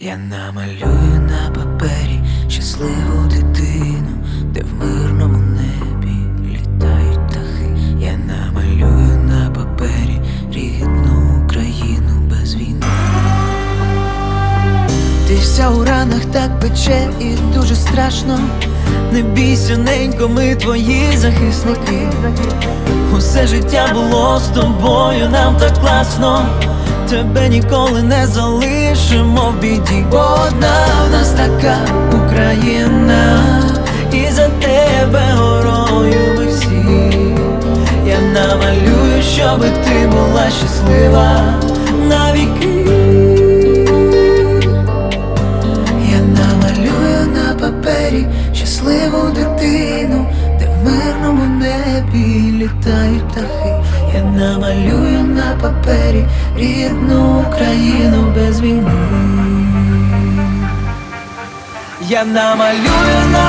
Я намалюю на папері щасливу дитину, де в мирному небі літають птахи. Я намалюю на папері рідну Україну без війни. Ти вся у ранах так пече і дуже страшно. Не бійся, ненько, ми твої захисники. Усе життя було з тобою, нам так класно. Тебе ніколи не залишимо в біді. Одна в нас така Україна, і за тебе горою ми всі. Я намалюю, щоби ти була щаслива навіки. Я намалюю на папері щасливу дитину, де в мирному небі літають птахи. Я намалюю на папері рідну Україну без війни. Я намалюю на